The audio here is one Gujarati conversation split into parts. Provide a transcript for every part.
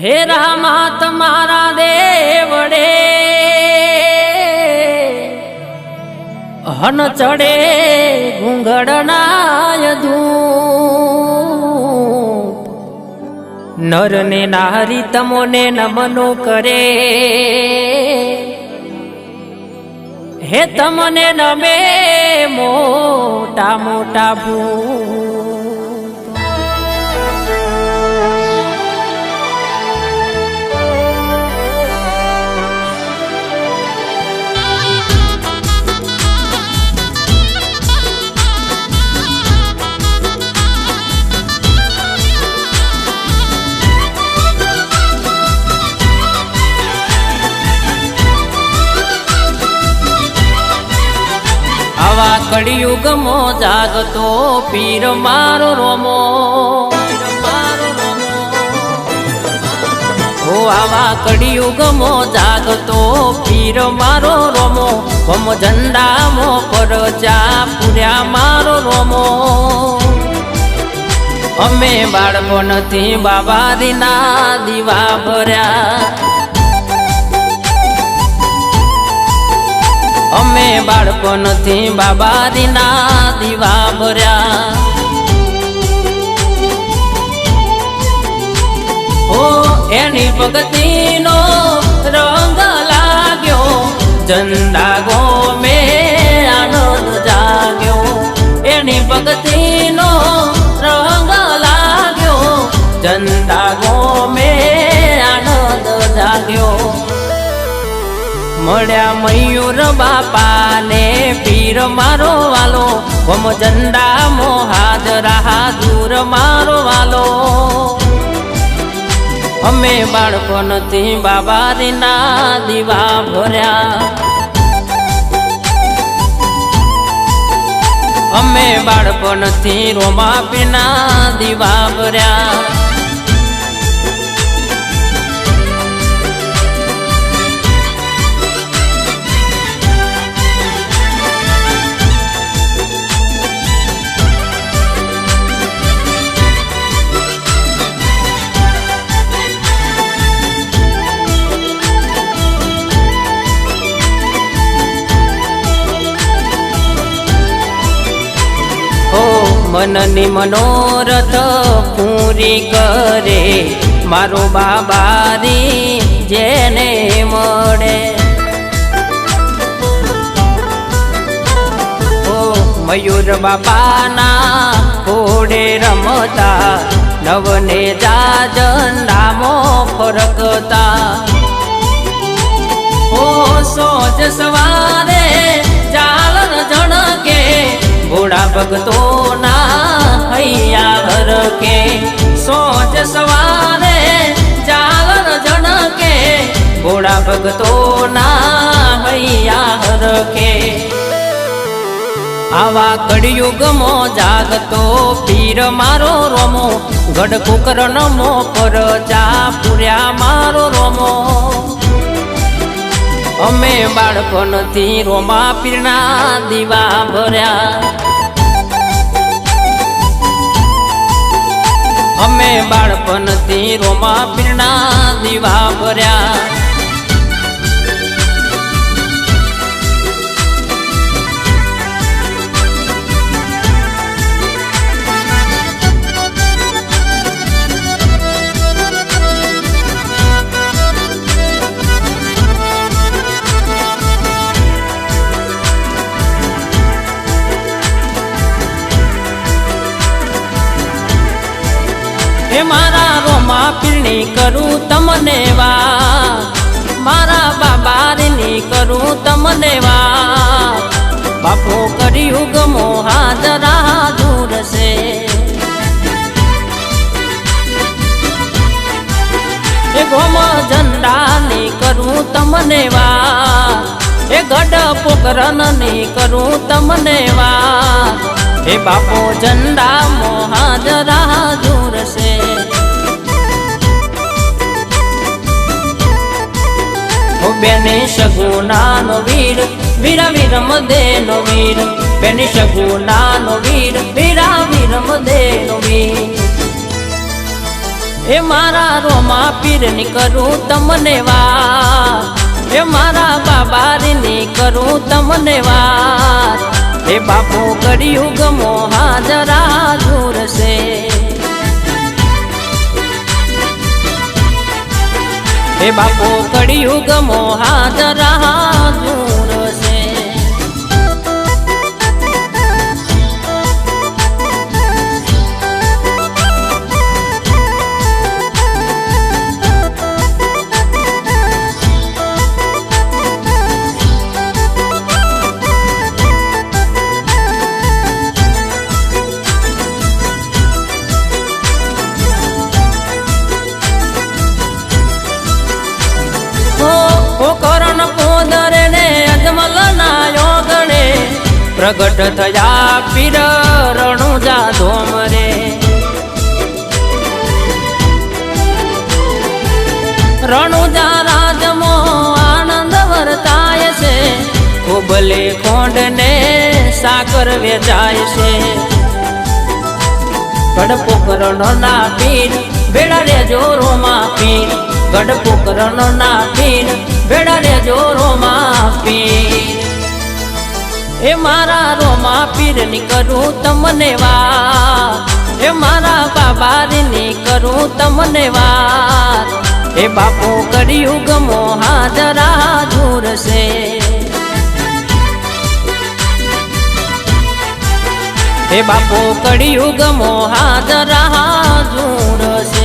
હે રામા તમારા દેવડે. હન ચડે ઘૂંઘડનાય ધૂપ. નર ને નારી તમોને નમનો કરે. હે તમને નમે મોટા મોટા ભૂત કળિયુગમો જાગતો પીર મારો રોમો. ઓ આવા કળિયુગમો જાગતો પીર મારો રોમો. હોમ ઝંડામો પર ચા પૂર્યા મારો રોમો. અમે બાળપણથી બાબારીના દીવા ભર્યા. અમે બાળકો નથી બાબા દીના દીવા ભર્યા. ઓ એની ભક્તિનો રંગ લાગ્યો. ઝંડા મળ્યા મયુર બાપાને પીર મારો વાલો ગમ ઝંડા મો રાહા દૂર મારો વાલો. અમે બાળપણથી બાબા રીના દીવા ભર્યા. અમે બાળપણથી રોમા પીના દીવા ભર્યા. મનની મનોરથ પૂરી કરે. મારો બાબારી જેને મળે. મયુર બાપાના ઘોડે રમતા, નવને જાજન નામો ફરકતા. ઓ સોજ સવારે ચાલન જણકે ઘોડા ભગતો ના હૈયા હર કે સોજ સવારે ચાલન જણકે ઘોડા ભગતો ના હૈયા હર કે આવા કળિયુગમો જાગતો પીર મારો રોમો, ગઢ કુકર નમો પર જા પૂર્યા મારો રોમો. અમે બાળપણથી રોમા પીરના દીવા ભર્યા. અમે બાળપણથી રોમા પીરના દીવા ભર્યા. હે મારા રોમા પીરણી કરું તમને વા મારા બાબારની કરું તમને વા બાપો કર્યું ગમો હાજરા દૂર છે. ગોમ ઝંડાની કરું તમને વા એ ગઢ પોકરનની કરું તમને વા એ બાપો ઝંડા મોહાજરા દૂર છે. બેને સગુનાનો વીર, વીરા વીરમ દેનો વીર. બેને સગુનાનો વીર, વીરા વીરમ દેનો વીર. એ મારા રોમા પીરની કરું તમને વાત એ મારા બાબારીની કરું તમને વાત એ બાપુ કર્યું ગમો હાજરા દૂર એ બાપુ કર્યું ગમો હાજરા પ્રગટ થયા પીર રણુજા ધોમરે રણુજા રાજમો આનંદ વર્તાય છે. કોબલે કોંડ ને સાકર વેચાય છે. ગઢપોકરણો ના પીર ભેડા રે જોરોમાં પીર. ગઢપોકરણો ના પીર ભેડા રે જોરોમાં પીર. એ મારા રોમા પીરની કરું તમને વાત. હે મારા બાબારી ની કરું તમને વાત. હે બાપુ કર્યું ગમો હાજરા છે. હે બાપો કડિયું ગમો હાજરા છે.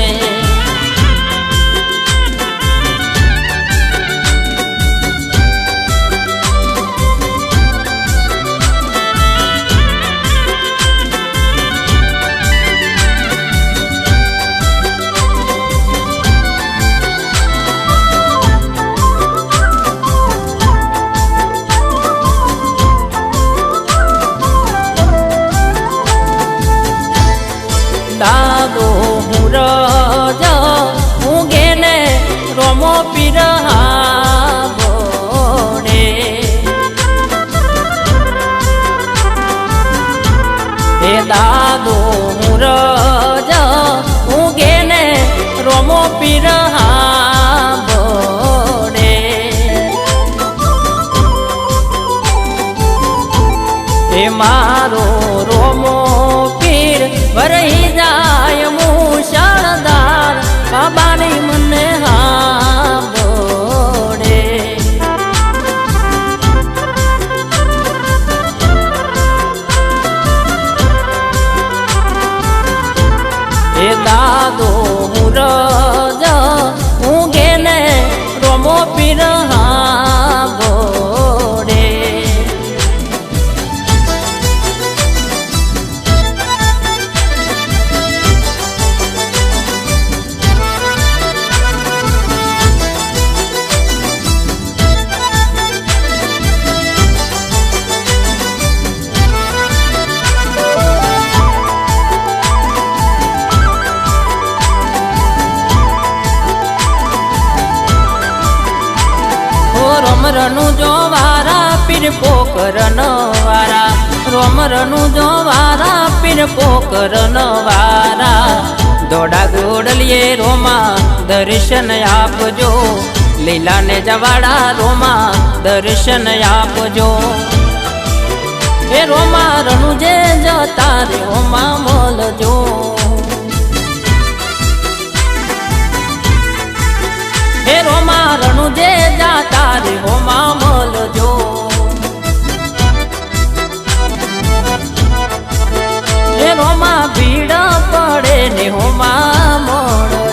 મારો રોમો પીર ભરઈ જાય મુશાળદાર બાબાની મને પીર પોકરન વારા રમરનું જો વારા, પીર પોકરન વારા દોડા ગોડલીએ રોમા, દર્શન આપજો. લીલાને જવાડા રોમા, દર્શન આપજો. એ રોમા રણુ જે જતા રોમા મળજો. હે રોમા રણુ જે જાતા રે હોમા મળજો. હે રોમા ભીડ પડે ને હોમાં મળજો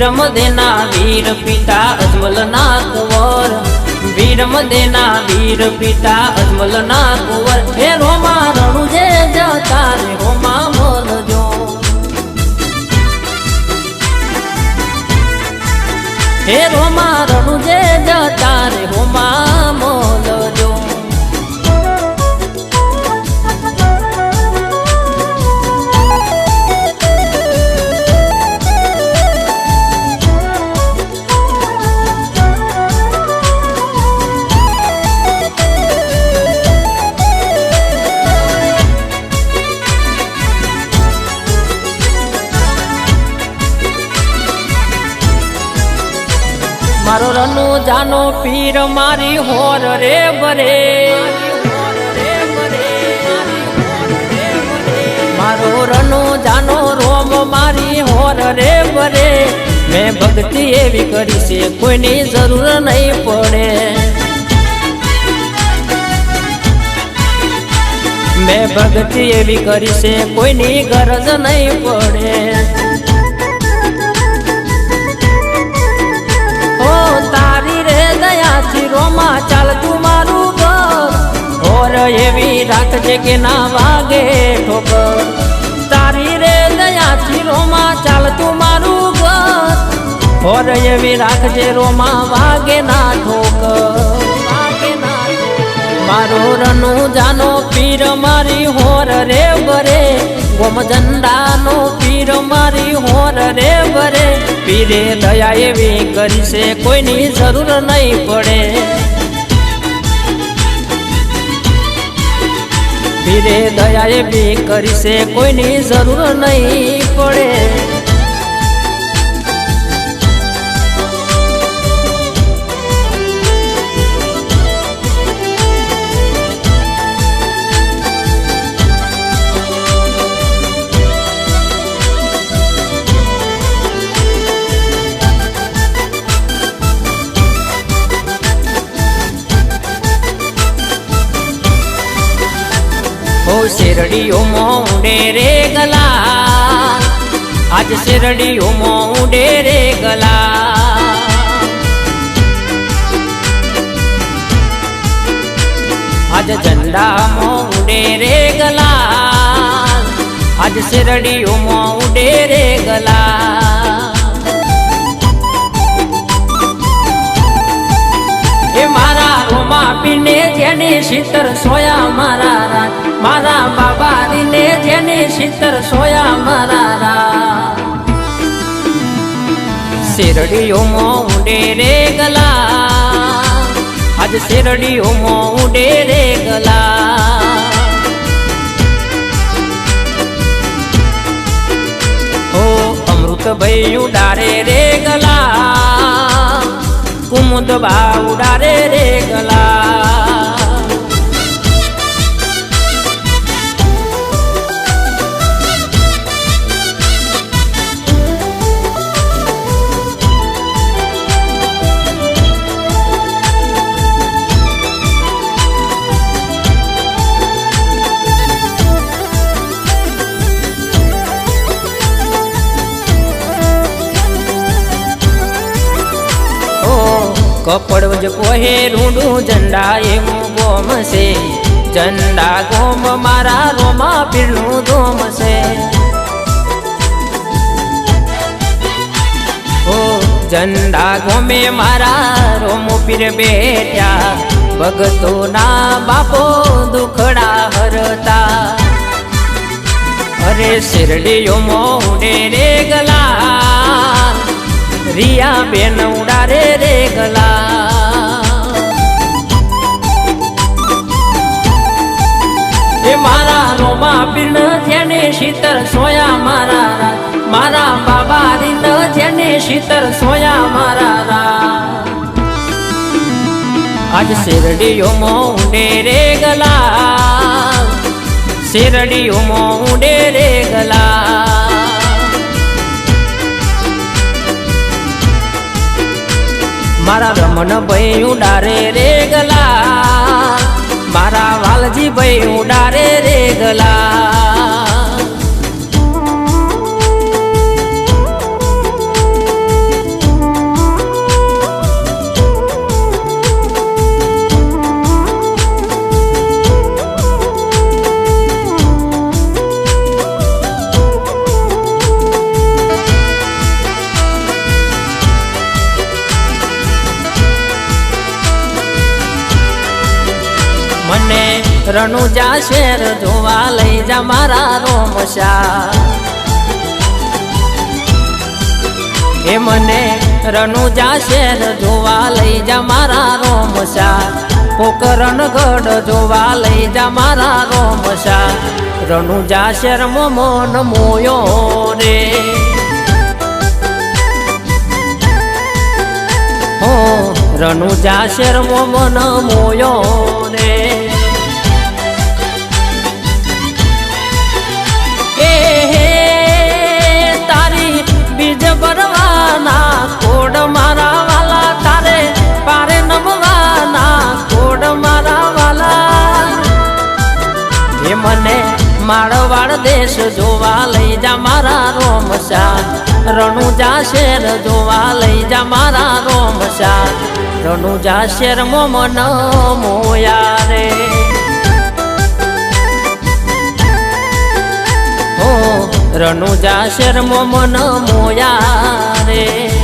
વીરમ દેના વીર પિતા અજમલના કુંવર વીરમ દેના વીર પિતા અજમલના કુંવર હે રોમા મેં ભક્તિ એવી કરી છે કોઈની જરૂર નહીં પડે મેં ભક્તિ એવી કરી છે કોઈની ગરજ નહીં પડે ઓ તારી રે દયાથી રોમા ચાલતું મારું ઘર ઓર એવી રાખજે કે ના વાગે ઠોકર તારી રે દયાથી રોમા ચાલતું મારું ઘર ઓર એવી રાખજે રોમાં વાગે ના ઠોકર. મારો રનુ જાનો પીર મારી હોર રે બરે. ગોમ ઝંડાનો પીર મારી હોર રે બરે. પીરે દયા એવી કરીશે, કોઈની જરૂર નહીં પડે. પીરે દયા એવી કરીશે, કોઈની જરૂર નહીં પડે. ઓ શેરડીઓ મોંડે રે ગલા. આજ શેરડીઓ મોંડે રે ગલા. આજ ઝંડા મોંડે રે ગલા. આજ શેરડીઓ મોંડે રે ગલા. જેને શીતર સોયા મારા રાત, મારા બાબારીને જેની શીતર સોયા મારા રાત. શેરડીઓ મોંડે રે ગલા, આજ શેરડીઓ મોંડે રે ગલા. ઓ અમૃત ભાઈ ઉડારે રે ગલા કુમુદ બા ઉડારે રે ગલા. કપડ જ પોહે રૂડું ઝંડા એવું ગોમ છે. ઝંડા ગોમ મારા રોમા પીરનું ધોમ ઓ ઝંડા ગોમે મારા રોમો પીર બેઠ્યા ભગતો ના બાપો દુખડા હરતા. અરે શેરડીઓ મોડે રે ગલા. રિયા બેન ઉડારે રે ગલા. એ મારા રોમા પીણ જેને શીતર સોયા મારા મારા બાબા રીન જેને શીતર સોયા મારા રા આજ શેરડીઓ મોડે રે ગલા. શેરડીઓ મોડે રે ગલા. મારા રમણ ભાઈ ઉડારે રે ગલા. મારા વાલ વાલજી ભાઈ ઉડારે રે ગલા. રણુજા શેર જોવા લઈ જા મારા રોમશા હે મને રણુજા શેર જોવા લઈ જા મારા રોમશા પોકરણગઢ જોવા લઈ જા મારા રોમશા રણુજા શેર મન મોયો રે. રણુજા શેર મન મોયો રે. ભરવાના કોડ મારા વાલા તારે નમવાના કોડ મારા એ મને માળવાડ દેશ જોવા લઈ જા મારા રોમશા રણુજા શેર જોવા લઈ જા મારા રોમશા રણુજા શેર મન મોયા રે. રણુજા શેર મન મોયા રે.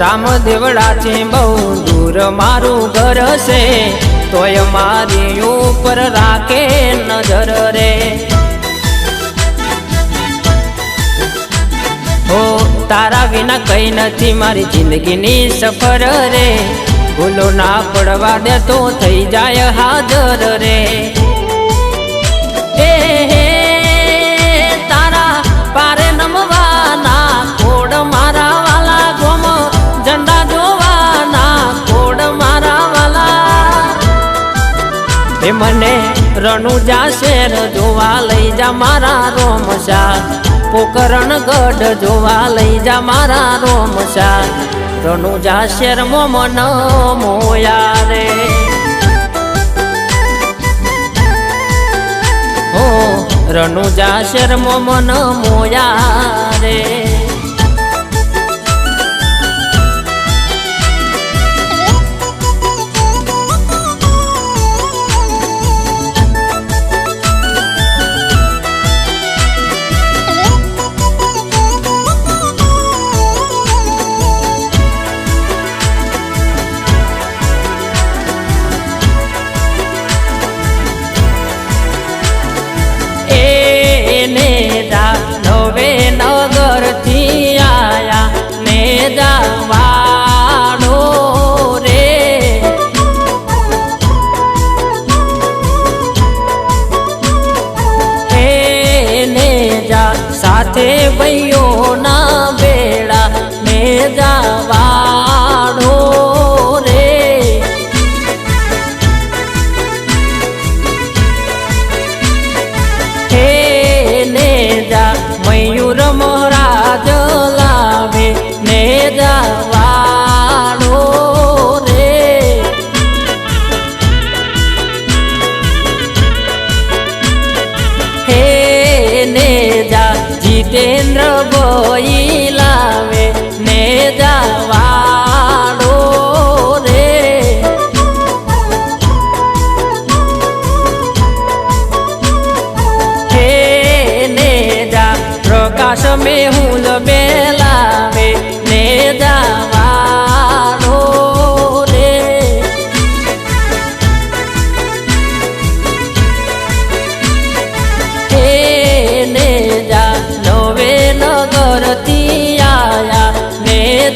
રામ દેવડાથી બહુ દૂર મારું ઘર છે, તોય મારી ઉપર રાખે નજર રે. હો, તારા વિના કઈ નથી, મારી જિંદગીની સફર રે. ભૂલો ના પડવા દે તો થઈ જાય હાજર રે. મને રણુજા શેર જોવા લઈ જા મારા રોમશા પોકરણ ગઢ જોવા લઈ જા મારા રોમશા રણુજા શેર મન મોયા રે. રણુજા શેર મન મોયા રે.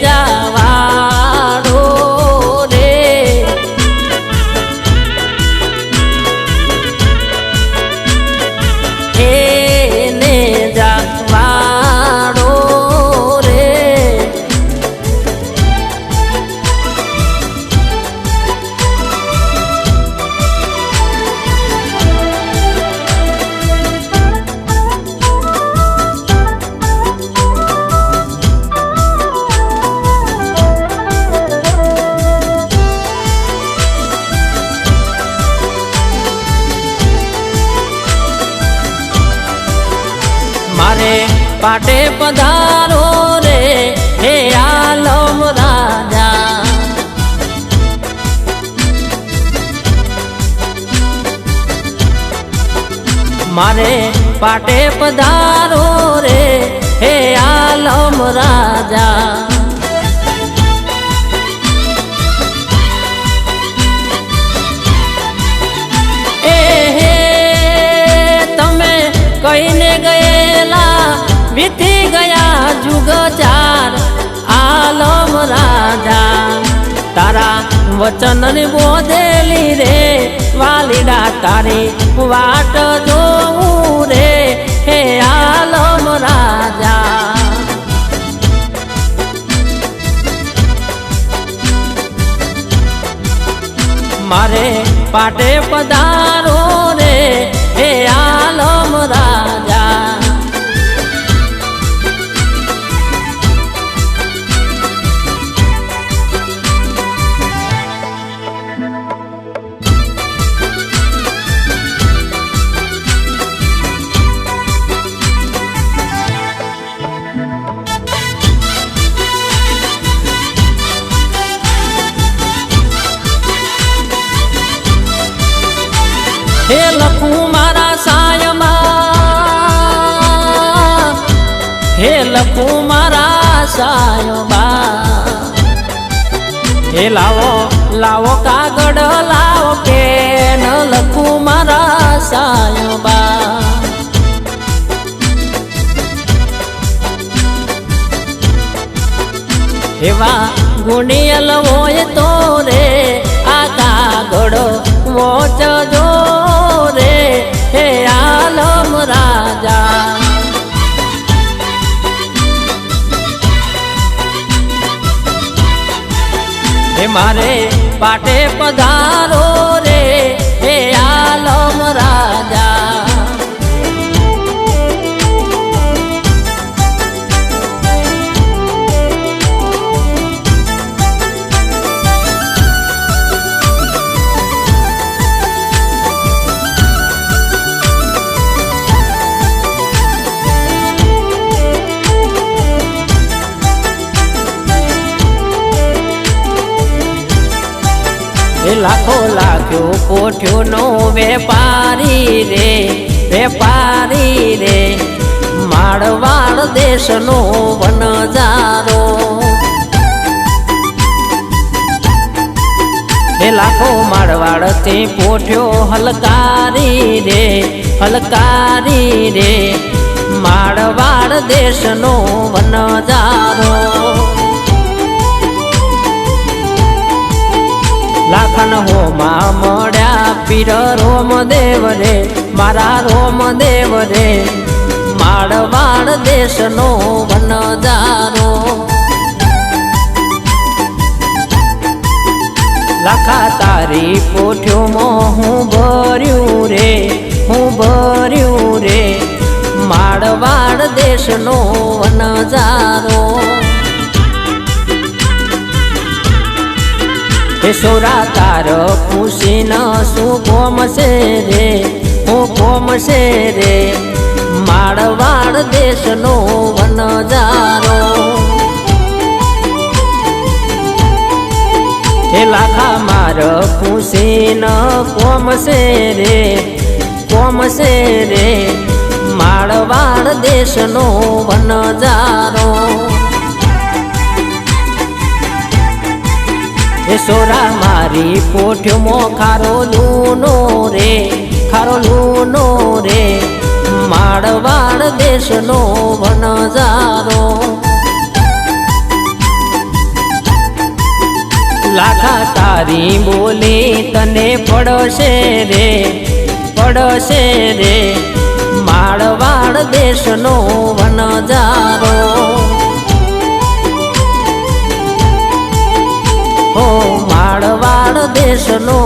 ને મારે પાટે પધારો રે, હે આલમ રાજા. કહીને ગયેલા, વીતી ગયા જુગ આલમ રાજા. તારા વચનની બોધેલી રે વાલીડા તારે વાટ જોવું રે. હે આલમ રાજા. મારે પાટે પધારો રે. મારા બા એ લાવો લાવો કાગળ, લાવો પેન, લખું મારા સાયબા એવા ગુણિયલ હોય તો રે, આ કાગળો વોચજો રે, હે આલમ મારે પાટે પધારો રે. હે આલમ રાજા લાખો લાખ્યો કોઠ્યો નો વેપારી રે વેપારી રે. માળવાડ દેશનો વનજારો. એ લાખો માળવાડ તે પોઠ્યો હલકારી રે હલકારી રે. માળવાડ દેશનો વનજારો. લાખન હોમાં મળ્યા. પીર રોમ દેવ રે મારા રોમ દેવ રે માળવાડ દેશનો વનજારો લાખા તારી પોઠ્યોમાં હું ભર્યું રે, હું ભર્યું રે. માળવાડ દેશનો વનજારો હે સોરા તાર ખુશીન શું કોમ છે રે? હું કોમ છે રે? માળવાડ દેશનો વનજારો. હે લાખા, માર ખુશીન કોમ છે રે? કોમ છે રે? માળવાડ દેશનો વનજારો. એ સોરા મારી પોઠ્યો ખારો લૂનો રે, ખારો લૂનો રે માળવાડ દેશનો વનજારો લાખા તારી બોલી તને પડશે રે પડશે રે માળવાડ દેશનો વનજારો હો માળવાડ દેશનો